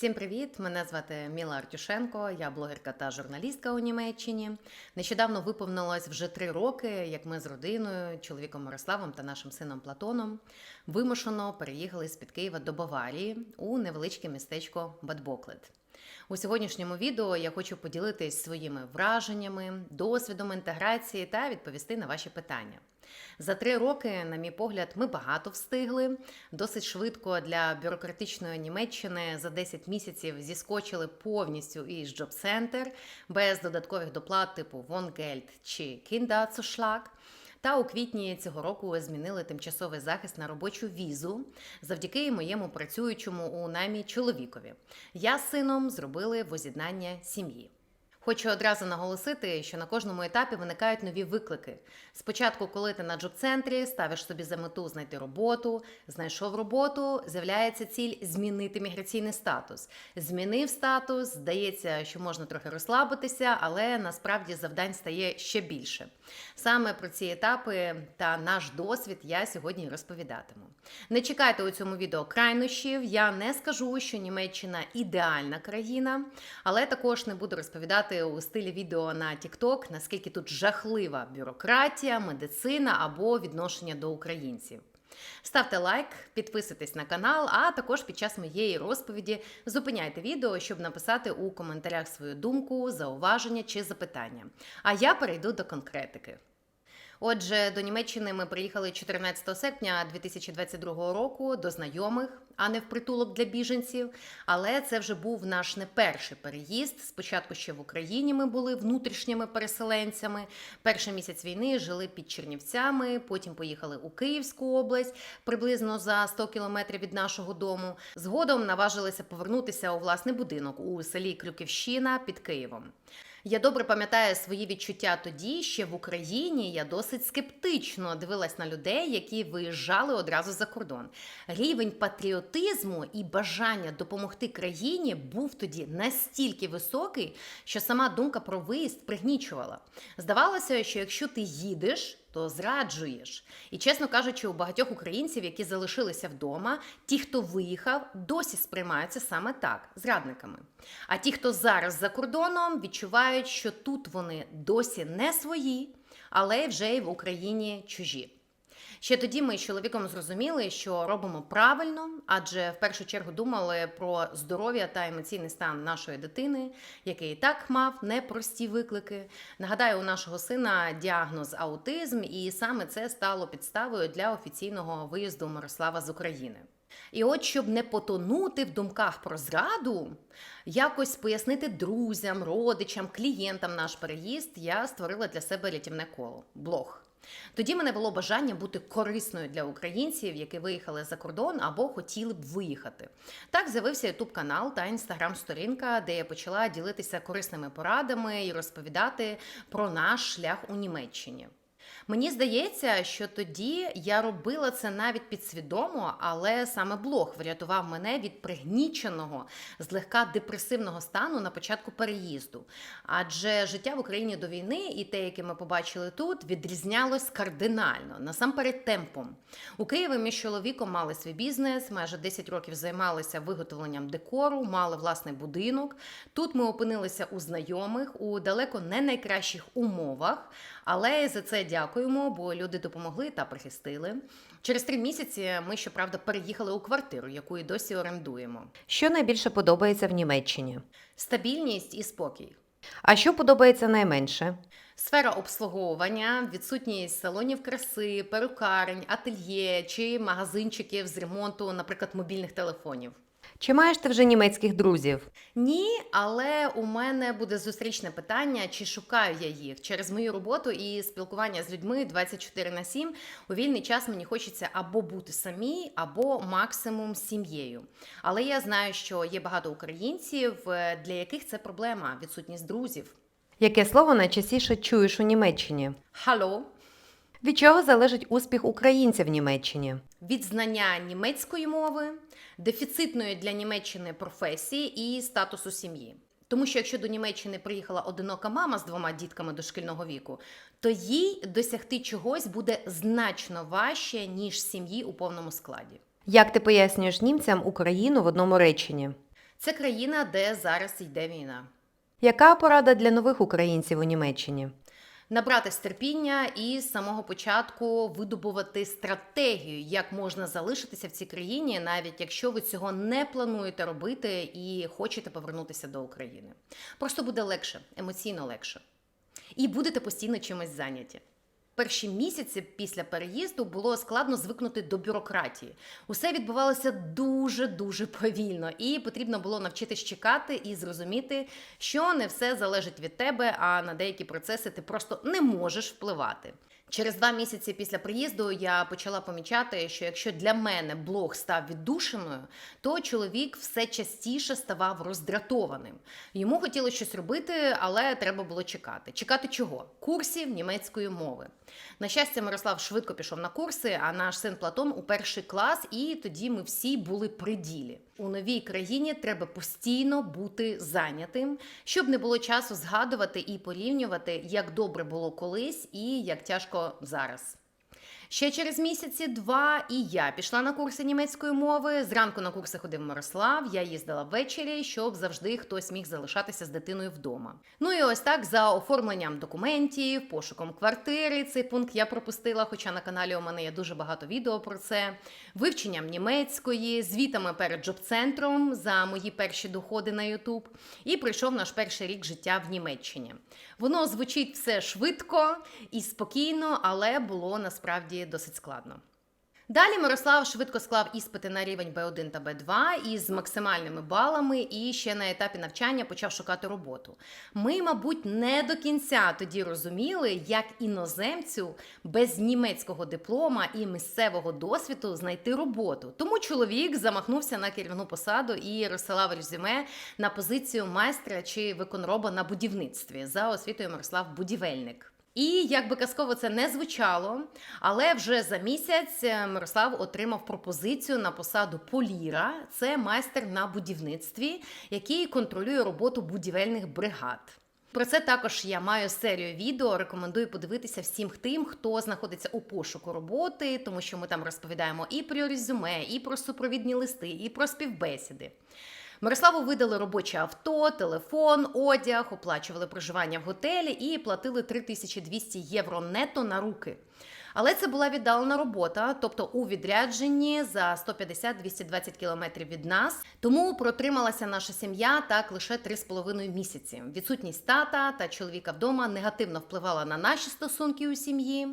Всім привіт! Мене звати Міла Артюшенко, я блогерка та журналістка у Німеччині. Нещодавно виповнилось вже три роки, як ми з родиною, чоловіком Мирославом та нашим сином Платоном вимушено переїхали з під Києва до Баварії у невеличке містечко Бадбоклет. У сьогоднішньому відео я хочу поділитись своїми враженнями, досвідом інтеграції та відповісти на ваші питання. За три роки, на мій погляд, ми багато встигли. Досить швидко для бюрократичної Німеччини за 10 місяців зіскочили повністю із джоб-центр без додаткових доплат типу Wohngeld чи Kinderzuschlag. Та у квітні цього року змінили тимчасовий захист на робочу візу завдяки моєму працюючому у намі чоловікові. Я з сином зробили воз'єднання сім'ї. Хочу одразу наголосити, що на кожному етапі виникають нові виклики. Спочатку, коли ти на джоб-центрі ставиш собі за мету знайти роботу, знайшов роботу, з'являється ціль змінити міграційний статус. Змінив статус, здається, що можна трохи розслабитися, але насправді завдань стає ще більше. Саме про ці етапи та наш досвід я сьогодні розповідатиму. Не чекайте у цьому відео крайнощів. Я не скажу, що Німеччина ідеальна країна, але також не буду розповідати у стилі відео на TikTok, наскільки тут жахлива бюрократія, медицина або відношення до українців. Ставте лайк, підписуйтесь на канал, а також під час моєї розповіді зупиняйте відео, щоб написати у коментарях свою думку, зауваження чи запитання. А я перейду до конкретики. Отже, до Німеччини ми приїхали 14 серпня 2022 року до знайомих, а не в притулок для біженців. Але це вже був наш не перший переїзд. Спочатку ще в Україні ми були внутрішніми переселенцями. Перший місяць війни жили під Чернівцями, потім поїхали у Київську область, приблизно за 100 кілометрів від нашого дому. Згодом наважилися повернутися у власний будинок у селі Крюківщина під Києвом. Я добре пам'ятаю свої відчуття тоді, ще в Україні я досить скептично дивилась на людей, які виїжджали одразу за кордон. Рівень патріотизму і бажання допомогти країні був тоді настільки високий, що сама думка про виїзд пригнічувала. Здавалося, що якщо ти їдеш, то зраджуєш. І чесно кажучи, у багатьох українців, які залишилися вдома, ті, хто виїхав, досі сприймаються саме так зрадниками. А ті, хто зараз за кордоном, відчувають, що тут вони досі не свої, але вже й в Україні чужі. Ще тоді ми з чоловіком зрозуміли, що робимо правильно, адже в першу чергу думали про здоров'я та емоційний стан нашої дитини, який і так мав непрості виклики. Нагадаю, у нашого сина діагноз аутизм, і саме це стало підставою для офіційного виїзду Мирослава з України. І от, щоб не потонути в думках про зраду, якось пояснити друзям, родичам, клієнтам наш переїзд, я створила для себе рятівне коло блог. Тоді мене було бажання бути корисною для українців, які виїхали за кордон або хотіли б виїхати. Так з'явився ютуб канал та інстаграм-сторінка, де я почала ділитися корисними порадами і розповідати про наш шлях у Німеччині. Мені здається, що тоді я робила це навіть підсвідомо, але саме блог врятував мене від пригніченого, злегка депресивного стану на початку переїзду. Адже життя в Україні до війни і те, яке ми побачили тут, відрізнялось кардинально, насамперед темпом. У Києві ми з чоловіком мали свій бізнес, майже 10 років займалися виготовленням декору, мали власний будинок. Тут ми опинилися у знайомих у далеко не найкращих умовах, але за це дякуємо, бо люди допомогли та прихистили. Через три місяці ми, щоправда, переїхали у квартиру, яку і досі орендуємо. Що найбільше подобається в Німеччині? Стабільність і спокій. А що подобається найменше? Сфера обслуговування, відсутність салонів краси, перукарень, ательє чи магазинчиків з ремонту, наприклад, мобільних телефонів. Чи маєш ти вже німецьких друзів? Ні, але у мене буде зустрічне питання, чи шукаю я їх через мою роботу і спілкування з людьми 24 на 7. У вільний час мені хочеться або бути самій, або максимум сім'єю. Але я знаю, що є багато українців, е, для яких це проблема відсутність друзів. Яке слово найчастіше чуєш у Німеччині? Хало Від чого залежить успіх українця в Німеччині? від знання німецької мови, дефіцитної для Німеччини професії і статусу сім'ї. Тому що якщо до Німеччини приїхала одинока мама з двома дітками дошкільного віку, то їй досягти чогось буде значно важче, ніж сім'ї у повному складі. Як ти пояснюєш німцям Україну в одному реченні? Це країна, де зараз йде війна. Яка порада для нових українців у Німеччині? Набратись терпіння і з самого початку видобувати стратегію, як можна залишитися в цій країні, навіть якщо ви цього не плануєте робити і хочете повернутися до України. Просто буде легше, емоційно легше. І будете постійно чимось зайняті. Перші місяці після переїзду було складно звикнути до бюрократії. Усе відбувалося дуже дуже повільно, і потрібно було навчитись чекати і зрозуміти, що не все залежить від тебе, а на деякі процеси ти просто не можеш впливати. Через два місяці після приїзду я почала помічати, що якщо для мене блог став віддушиною, то чоловік все частіше ставав роздратованим. Йому хотілося щось робити, але треба було чекати. Чекати чого? Курсів німецької мови. На щастя, Мирослав швидко пішов на курси, а наш син Платон у перший клас, і тоді ми всі були при ділі. У новій країні треба постійно бути зайнятим, щоб не було часу згадувати і порівнювати, як добре було колись і як тяжко зараз. Ще через місяці два і я пішла на курси німецької мови. Зранку на курси ходив Мирослав. Я їздила ввечері, щоб завжди хтось міг залишатися з дитиною вдома. Ну і ось так за оформленням документів, пошуком квартири. Цей пункт я пропустила, хоча на каналі у мене є дуже багато відео про це. Вивченням німецької, звітами перед джоб-центром за мої перші доходи на Ютуб. І прийшов наш перший рік життя в Німеччині. Воно звучить все швидко і спокійно, але було насправді досить складно. Далі Мирослав швидко склав іспити на рівень B1 та B2 із максимальними балами, і ще на етапі навчання почав шукати роботу. Ми, мабуть, не до кінця тоді розуміли, як іноземцю без німецького диплома і місцевого досвіду знайти роботу. Тому чоловік замахнувся на керівну посаду і розсилав резюме на позицію майстра чи виконроба на будівництві за освітою Мирослав будівельник. І як би казково це не звучало, але вже за місяць е, Мирослав отримав пропозицію на посаду поліра. Це майстер на будівництві, який контролює роботу будівельних бригад. Про це також я маю серію відео. Рекомендую подивитися всім тим, хто знаходиться у пошуку роботи, тому що ми там розповідаємо і про резюме, і про супровідні листи, і про співбесіди. Мирославу видали робоче авто, телефон, одяг, оплачували проживання в готелі і платили 3200 євро нето на руки. Але це була віддалена робота, тобто у відрядженні за 150-220 кілометрів від нас. Тому протрималася наша сім'я так лише 3,5 місяці. Відсутність тата та чоловіка вдома негативно впливала на наші стосунки у сім'ї.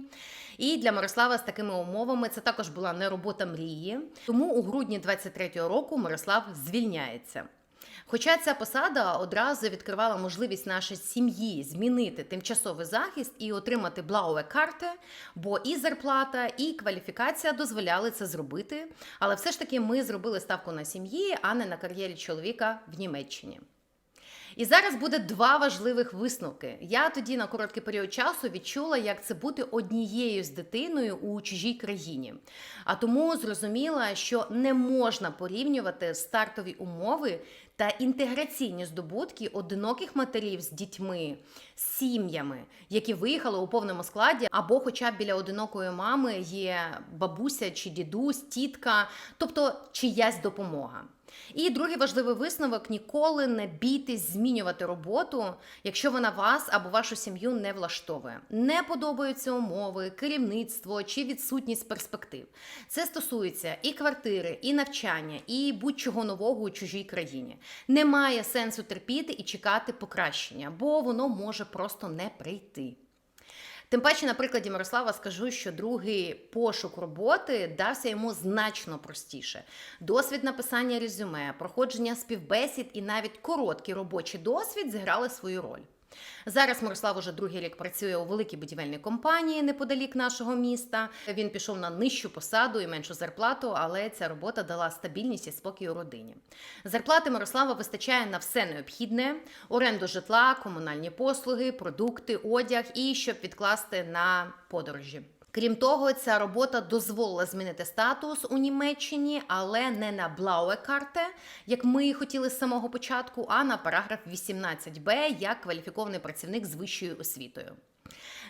І для Мирослава з такими умовами це також була не робота мрії. Тому у грудні 23-го року Мирослав звільняється. Хоча ця посада одразу відкривала можливість нашій сім'ї змінити тимчасовий захист і отримати блауе карти, бо і зарплата, і кваліфікація дозволяли це зробити. Але все ж таки ми зробили ставку на сім'ї, а не на кар'єрі чоловіка в Німеччині. І зараз буде два важливих висновки. Я тоді на короткий період часу відчула, як це бути однією з дитиною у чужій країні. А тому зрозуміла, що не можна порівнювати стартові умови та інтеграційні здобутки одиноких матерів з дітьми, з сім'ями, які виїхали у повному складі, або, хоча б біля одинокої мами є бабуся чи дідусь, тітка, тобто чиясь допомога. І другий важливий висновок: ніколи не бійтесь змінювати роботу, якщо вона вас або вашу сім'ю не влаштовує. Не подобаються умови, керівництво чи відсутність перспектив. Це стосується і квартири, і навчання, і будь-чого нового у чужій країні. Немає сенсу терпіти і чекати покращення, бо воно може просто не прийти. Тим паче, на прикладі Мирослава скажу, що другий пошук роботи дався йому значно простіше. Досвід написання резюме, проходження співбесід і навіть короткий робочий досвід зіграли свою роль. Зараз Мирослав уже другий рік працює у великій будівельній компанії неподалік нашого міста. Він пішов на нижчу посаду і меншу зарплату, але ця робота дала стабільність і спокій у родині. Зарплати Мирослава вистачає на все необхідне: оренду житла, комунальні послуги, продукти, одяг і щоб відкласти на подорожі. Крім того, ця робота дозволила змінити статус у Німеччині, але не на Blaue карте, як ми хотіли з самого початку, а на параграф 18б як кваліфікований працівник з вищою освітою.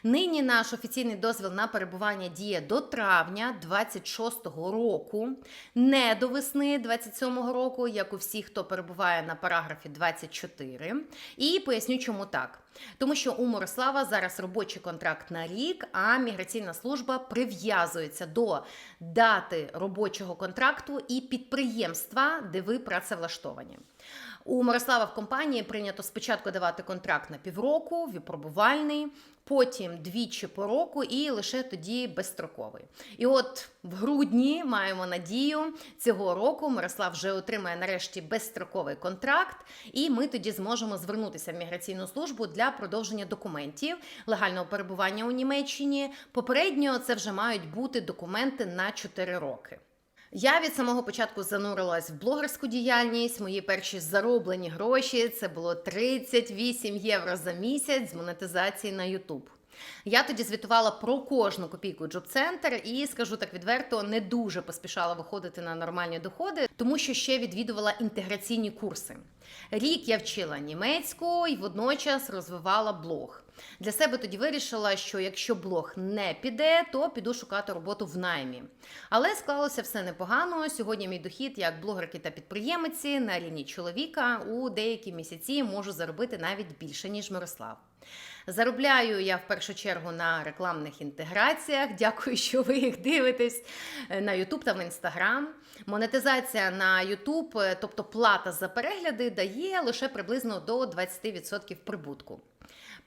Нині наш офіційний дозвіл на перебування діє до травня 26-го року, не до весни 27-го року, як у всіх, хто перебуває на параграфі 24. І поясню, чому так. Тому що у Мирослава зараз робочий контракт на рік, а міграційна служба прив'язується до дати робочого контракту і підприємства, де ви працевлаштовані. У Мирослава в компанії прийнято спочатку давати контракт на півроку, випробувальний, потім двічі по року і лише тоді безстроковий. І от в грудні маємо надію цього року Мирослав вже отримає нарешті безстроковий контракт, і ми тоді зможемо звернутися в міграційну службу для продовження документів легального перебування у Німеччині. Попередньо це вже мають бути документи на 4 роки. Я від самого початку занурилась в блогерську діяльність. Мої перші зароблені гроші це було 38 євро за місяць з монетизації на YouTube. Я тоді звітувала про кожну копійку Джоб-центр і скажу так відверто, не дуже поспішала виходити на нормальні доходи, тому що ще відвідувала інтеграційні курси. Рік я вчила німецьку і водночас розвивала блог. Для себе тоді вирішила, що якщо блог не піде, то піду шукати роботу в наймі. Але склалося все непогано. Сьогодні мій дохід як блогерки та підприємиці на рівні чоловіка у деякі місяці можу заробити навіть більше ніж Мирослав. Заробляю я в першу чергу на рекламних інтеграціях. Дякую, що ви їх дивитесь е, на YouTube та в Instagram. Монетизація на YouTube, е, тобто плата за перегляди, дає лише приблизно до 20% прибутку.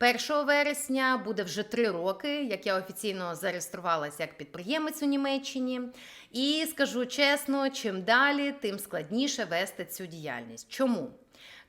1 вересня буде вже три роки, як я офіційно зареєструвалася як підприємець у Німеччині. І скажу чесно, чим далі, тим складніше вести цю діяльність. Чому?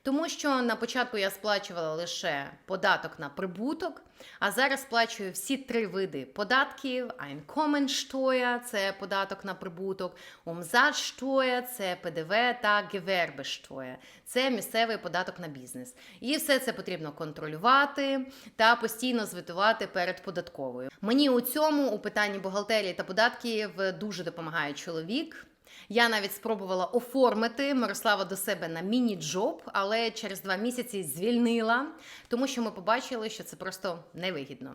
Тому що на початку я сплачувала лише податок на прибуток, а зараз сплачую всі три види податків: Einkommensteuer – це податок на прибуток, Umsatzsteuer – це ПДВ та Gewerbesteuer – це місцевий податок на бізнес. І все це потрібно контролювати та постійно звітувати перед податковою. Мені у цьому у питанні бухгалтерії та податків дуже допомагає чоловік. Я навіть спробувала оформити Мирослава до себе на міні-джоб, але через два місяці звільнила, тому що ми побачили, що це просто невигідно.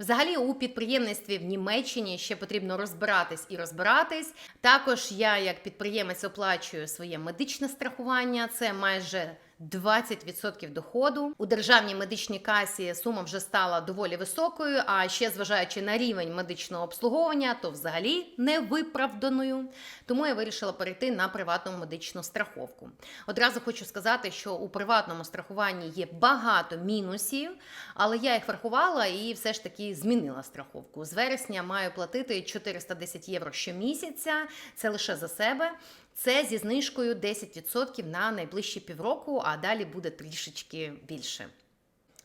Взагалі, у підприємництві в Німеччині ще потрібно розбиратись і розбиратись. Також я, як підприємець, оплачую своє медичне страхування. Це майже 20% доходу у державній медичній касі сума вже стала доволі високою. А ще зважаючи на рівень медичного обслуговування, то взагалі невиправданою. Тому я вирішила перейти на приватну медичну страховку. Одразу хочу сказати, що у приватному страхуванні є багато мінусів, але я їх врахувала і все ж таки змінила страховку. З вересня маю платити 410 євро щомісяця. Це лише за себе. Це зі знижкою 10% на найближчі півроку, а далі буде трішечки більше.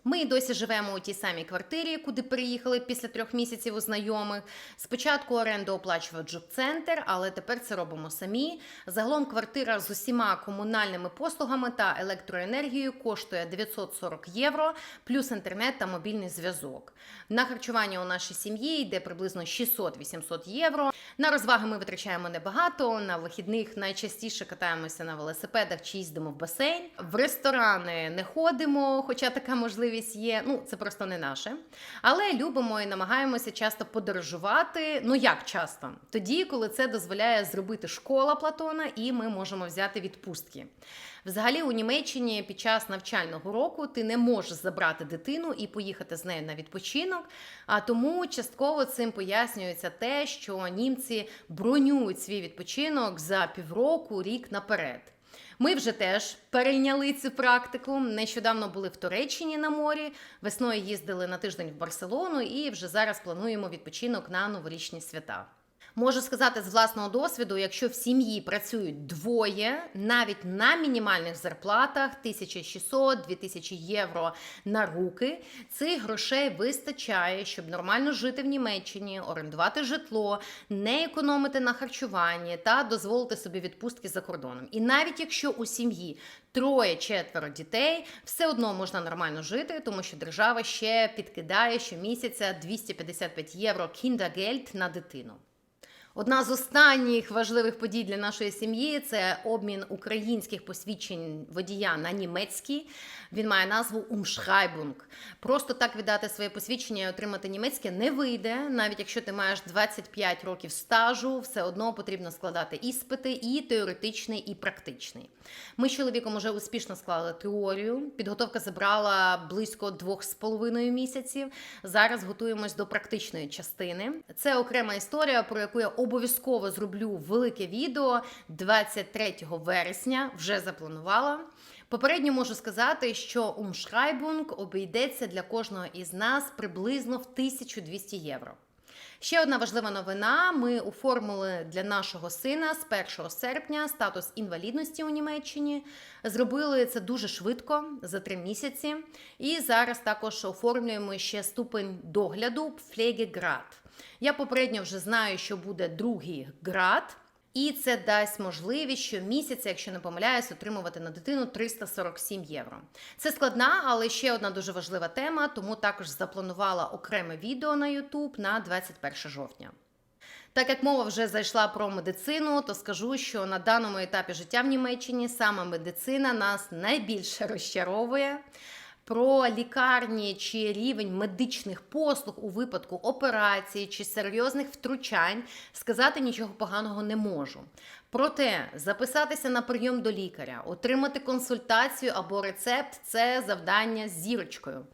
Ми досі живемо у тій самій квартирі, куди переїхали після трьох місяців у знайомих. Спочатку оренду оплачував джоб-центр, але тепер це робимо самі. Загалом квартира з усіма комунальними послугами та електроенергією коштує 940 євро, плюс інтернет та мобільний зв'язок. На харчування у нашій сім'ї йде приблизно 600-800 євро. На розваги ми витрачаємо небагато. На вихідних найчастіше катаємося на велосипедах чи їздимо в басейн. В ресторани не ходимо, хоча така можливість є. Ну це просто не наше. Але любимо і намагаємося часто подорожувати. Ну як часто? Тоді, коли це дозволяє зробити школа Платона, і ми можемо взяти відпустки. Взагалі, у Німеччині під час навчального року ти не можеш забрати дитину і поїхати з нею на відпочинок. А тому частково цим пояснюється те, що німці бронюють свій відпочинок за півроку, рік наперед. Ми вже теж перейняли цю практику. Нещодавно були в Туреччині на морі. Весною їздили на тиждень в Барселону і вже зараз плануємо відпочинок на новорічні свята. Можу сказати з власного досвіду, якщо в сім'ї працюють двоє, навіть на мінімальних зарплатах 1600-2000 євро на руки, цих грошей вистачає, щоб нормально жити в Німеччині, орендувати житло, не економити на харчуванні та дозволити собі відпустки за кордоном. І навіть якщо у сім'ї троє-четверо дітей, все одно можна нормально жити, тому що держава ще підкидає щомісяця 255 євро кіндагельд на дитину. Одна з останніх важливих подій для нашої сім'ї це обмін українських посвідчень водія на німецькі. Він має назву Umschreibung. Просто так віддати своє посвідчення і отримати німецьке не вийде. Навіть якщо ти маєш 25 років стажу, все одно потрібно складати іспити і теоретичний, і практичний. Ми з чоловіком уже успішно склали теорію. Підготовка забрала близько двох з половиною місяців. Зараз готуємось до практичної частини. Це окрема історія, про яку я обов'язково зроблю велике відео 23 вересня. Вже запланувала. Попередньо можу сказати, що умшрайбунг обійдеться для кожного із нас приблизно в 1200 євро. Ще одна важлива новина: ми оформили для нашого сина з 1 серпня статус інвалідності у Німеччині. Зробили це дуже швидко за три місяці. І зараз також оформлюємо ще ступень догляду Pflegegrad. Я попередньо вже знаю, що буде другий град. І це дасть можливість щомісяця, якщо не помиляюсь, отримувати на дитину 347 євро. Це складна, але ще одна дуже важлива тема, тому також запланувала окреме відео на YouTube на 21 жовтня. Так як мова вже зайшла про медицину, то скажу, що на даному етапі життя в Німеччині саме медицина нас найбільше розчаровує. Про лікарні чи рівень медичних послуг у випадку операції чи серйозних втручань сказати нічого поганого не можу. Проте записатися на прийом до лікаря, отримати консультацію або рецепт це завдання з зірочкою.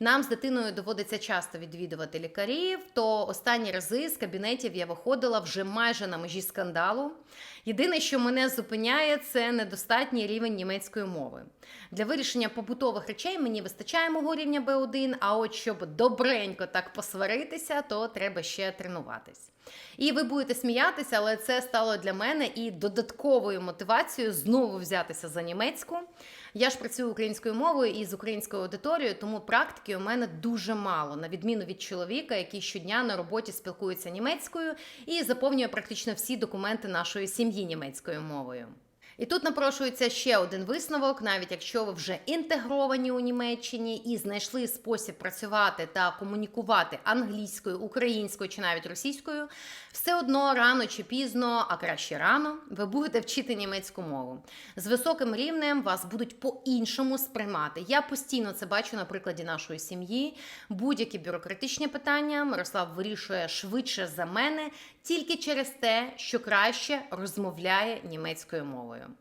Нам з дитиною доводиться часто відвідувати лікарів, то останні рази з кабінетів я виходила вже майже на межі скандалу. Єдине, що мене зупиняє, це недостатній рівень німецької мови. Для вирішення побутових речей мені вистачає мого рівня B1, а от щоб добренько так посваритися, то треба ще тренуватись. І ви будете сміятися, але це стало для мене і додатковою мотивацією знову взятися за німецьку. Я ж працюю українською мовою і з українською аудиторією, тому практики у мене дуже мало, на відміну від чоловіка, який щодня на роботі спілкується німецькою і заповнює практично всі документи нашої сім'ї німецькою мовою. І тут напрошується ще один висновок, навіть якщо ви вже інтегровані у Німеччині і знайшли спосіб працювати та комунікувати англійською, українською чи навіть російською, все одно рано чи пізно, а краще рано, ви будете вчити німецьку мову. З високим рівнем вас будуть по-іншому сприймати. Я постійно це бачу на прикладі нашої сім'ї. Будь-які бюрократичні питання Мирослав вирішує швидше за мене тільки через те, що краще розмовляє німецькою мовою.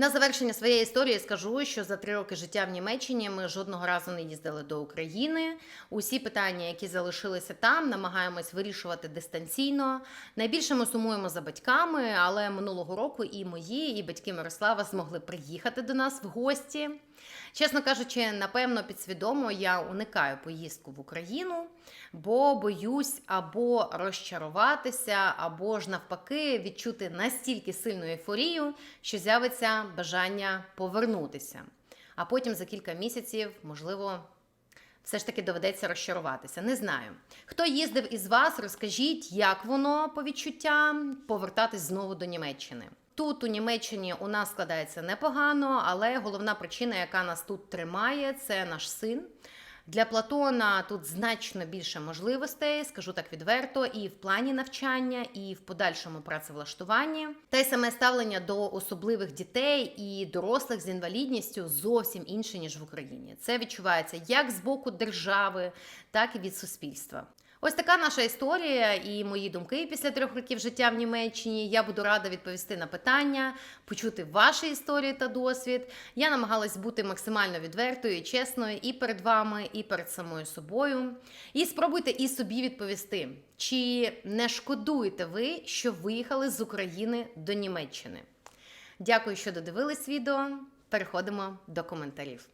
На завершення своєї історії скажу, що за три роки життя в Німеччині ми жодного разу не їздили до України. Усі питання, які залишилися там, намагаємось вирішувати дистанційно. Найбільше ми сумуємо за батьками, але минулого року і мої, і батьки Мирослава змогли приїхати до нас в гості. Чесно кажучи, напевно, підсвідомо я уникаю поїздку в Україну, бо боюсь або розчаруватися, або ж навпаки відчути настільки сильну ейфорію, що з'явиться бажання повернутися. А потім за кілька місяців, можливо, все ж таки доведеться розчаруватися. Не знаю. Хто їздив із вас, розкажіть, як воно по відчуттям повертатись знову до Німеччини. Тут у Німеччині у нас складається непогано, але головна причина, яка нас тут тримає, це наш син. Для Платона тут значно більше можливостей, скажу так відверто, і в плані навчання, і в подальшому працевлаштуванні. Й саме ставлення до особливих дітей і дорослих з інвалідністю зовсім інше ніж в Україні. Це відчувається як з боку держави, так і від суспільства. Ось така наша історія і мої думки після трьох років життя в Німеччині. Я буду рада відповісти на питання, почути ваші історії та досвід. Я намагалась бути максимально відвертою і чесною і перед вами, і перед самою собою. І спробуйте і собі відповісти, чи не шкодуєте ви, що виїхали з України до Німеччини. Дякую, що додивились відео. Переходимо до коментарів.